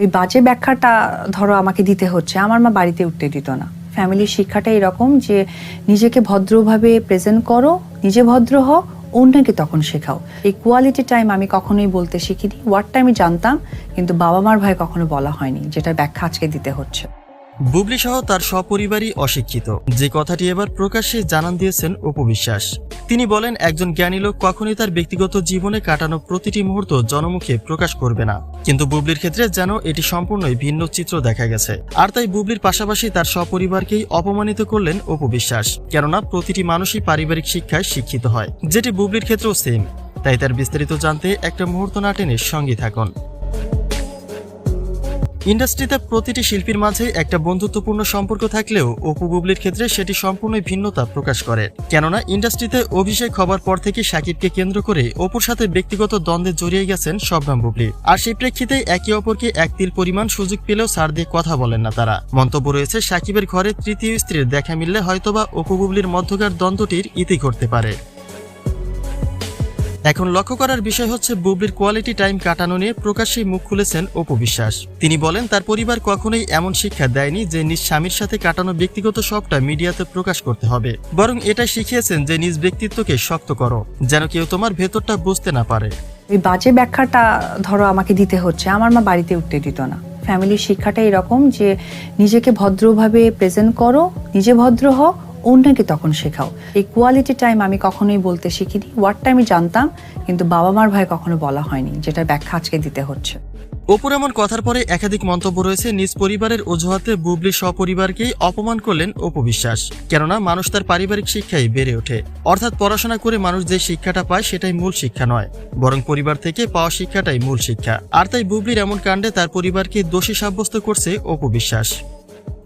ওই বাজে ব্যাখ্যাটা ধরো আমাকে দিতে হচ্ছে, আমার মা বাড়িতে উঠতে দিত না ফ্যামিলির শিক্ষাটা এরকম যে নিজেকে ভদ্রভাবে প্রেজেন্ট করো, নিজে ভদ্র হও, অন্যকে তখন শেখাও। এই কোয়ালিটি টাইম আমি কখনোই বলতে শিখিনি ওয়ার্ডটা আমি জানতাম, কিন্তু বাবা মার ভয়ে কখনো বলা হয়নি, যেটা ব্যাখ্যা আজকে দিতে হচ্ছে। বুবলি সহ তার সপরিবারই অশিক্ষিত, যে কথাটি এবার প্রকাশ্যে জানান দিয়েছেন উপবিশ্বাস তিনি বলেন, একজন জ্ঞানী লোক কখনই তার ব্যক্তিগত জীবনে কাটানো প্রতিটি মুহূর্ত জনমুখে প্রকাশ করবে না। কিন্তু বুবলির ক্ষেত্রে যেন এটি সম্পূর্ণই ভিন্ন চিত্র দেখা গেছে। আর তাই বুবলির পাশাপাশি তার সপরিবারকেই অপমানিত করলেন উপবিশ্বাস কেননা, প্রতিটি মানুষই পারিবারিক শিক্ষায় শিক্ষিত হয়, যেটি বুবলির ক্ষেত্রেও সেম তাই তার বিস্তারিত জানতে একটা মুহূর্ত না টেনে সঙ্গী থাকুন। ইন্ডাস্ট্রিতে প্রতিটি শিল্পীর মাঝে একটা বন্ধুত্বপূর্ণ সম্পর্ক থাকলেও অপু বুবলির ক্ষেত্রে সেটি সম্পূর্ণ ভিন্নতা প্রকাশ করে। কেননা ইন্ডাস্ট্রিতে অভিষেক হবার পর থেকে সাকিবকে কেন্দ্র করে অপুর সাথে ব্যক্তিগত দ্বন্দ্বে জড়িয়ে গেছেন শবনাম বুবলি। আর সেই প্রেক্ষিতে একে অপরকে এক তিল পরিমাণ সুযোগ পেলেও ছাড় দিয়ে কথা বলেন না তারা। মন্তব্য রয়েছে, সাকিবের ঘরে তৃতীয় স্ত্রীর দেখা মিললে হয়তোবা অপু বুবলির মধ্যকার দ্বন্দ্বটির ইতি ঘটতে পারে। এখন লক্ষ্য করার বিষয় হচ্ছে, বুবলির কোয়ালিটি টাইম কাটানো নিয়ে প্রকাশ্যেই মুখ খুলেছেন অপু বিশ্বাস। তিনি বলেন, তার পরিবার কখনোই এমন শিক্ষা দেয়নি যে নিজ স্বামীর সাথে কাটানো ব্যক্তিগত সবটা মিডিয়াতে প্রকাশ করতে হবে। বরং এটা শিখিয়েছেন যে নিজ ব্যক্তিত্বকে শক্ত করো, যেন কেউ তোমার ভেতরটা বুঝতে না পারে। ওই বাজে ব্যাখ্যাটা ধরো আমাকে দিতে হচ্ছে, আমার মা বাড়িতে উঠতে দিত না। ফ্যামিলির শিক্ষাটা এরকম যে, নিজেকে ভদ্রভাবে প্রেজেন্ট করো, নিজে ভদ্র হও অন্যকে তখন শেখাও। এই কোয়ালিটি টাইম আমি কখনোই বলতে শিখিনি। ওয়ার্ডটা আমি জানতাম, কিন্তু বাবা মার ভাই কখনো বলা হয়নি, যেটা ব্যাখ্যা আজকে দিতে হচ্ছে। অপুর এমন কথার পরে একাধিক মন্তব্য রয়েছে। নিজ পরিবারের অজুহাতে বুবলি সপরিবারকেই অপমান করলেন অপু বিশ্বাস। কেননা, মানুষ তার পারিবারিক শিক্ষায় বেড়ে ওঠে। অর্থাৎ পড়াশোনা করে মানুষ যে শিক্ষাটা পায়, সেটাই মূল শিক্ষা নয়। বরং পরিবার থেকে পাওয়া শিক্ষাটাই মূল শিক্ষা। আর তাই বুবলির এমন কাণ্ডে তার পরিবারকে দোষী সাব্যস্ত করছে অপু বিশ্বাস।